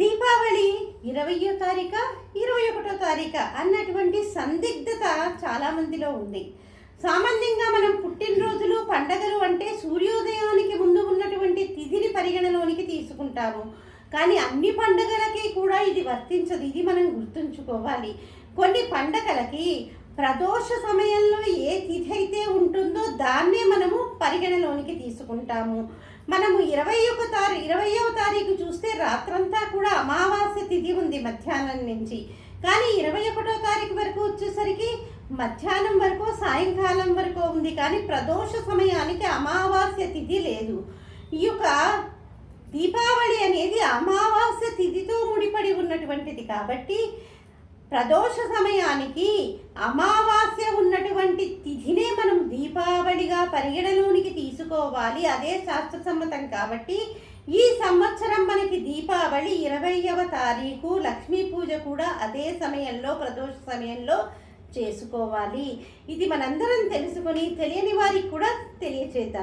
దీపావళి ఇరవయో తారీఖ ఇరవై ఒకటో తారీఖ అన్నటువంటి సందిగ్ధత చాలామందిలో ఉంది. సామాన్యంగా మనం పుట్టినరోజులు పండగలు అంటే సూర్యోదయానికి ముందు ఉన్నటువంటి తిథిని పరిగణలోనికి తీసుకుంటాము. కానీ అన్ని పండగలకి కూడా ఇది వర్తించదు. ఇది మనం గుర్తుంచుకోవాలి. కొన్ని పండగలకి ప్రదోష సమయంలో ఏ తిథి అయితే ఉంటుందో దాన్నే మనము పరిగణలోనికి తీసుకుంటాము. మనము ఇరవై ఒక తారీ ఇరవయవ తారీఖు రాత్రంతా కూడా అమావాస్య తిథి ఉంది మధ్యాహ్నం నుంచి. కానీ ఇరవై ఒకటో తారీఖు వరకు వచ్చేసరికి మధ్యాహ్నం వరకు సాయంకాలం వరకు ఉంది. కానీ ప్రదోష సమయానికి అమావాస్య తిథి లేదు. ఈ యొక్క దీపావళి అనేది అమావాస్య తిథితో ముడిపడి ఉన్నటువంటిది కాబట్టి ప్రదోష సమయానికి అమావాస్య ఉన్నటువంటి తిథినే మనం దీపావళిగా పరిగణలోనికి తీసుకోవాలి. అదే శాస్త్రసమ్మతం కాబట్టి ఈ సంవత్సరం మనకి దీపావళి ఇరవైవ తారీఖు. లక్ష్మీ పూజ కూడా అదే సమయంలో ప్రదోష సమయంలో చేసుకోవాలి. ఇది మనందరం తెలుసుకొని తెలియని వారికి కూడా తెలియచేద్దాం.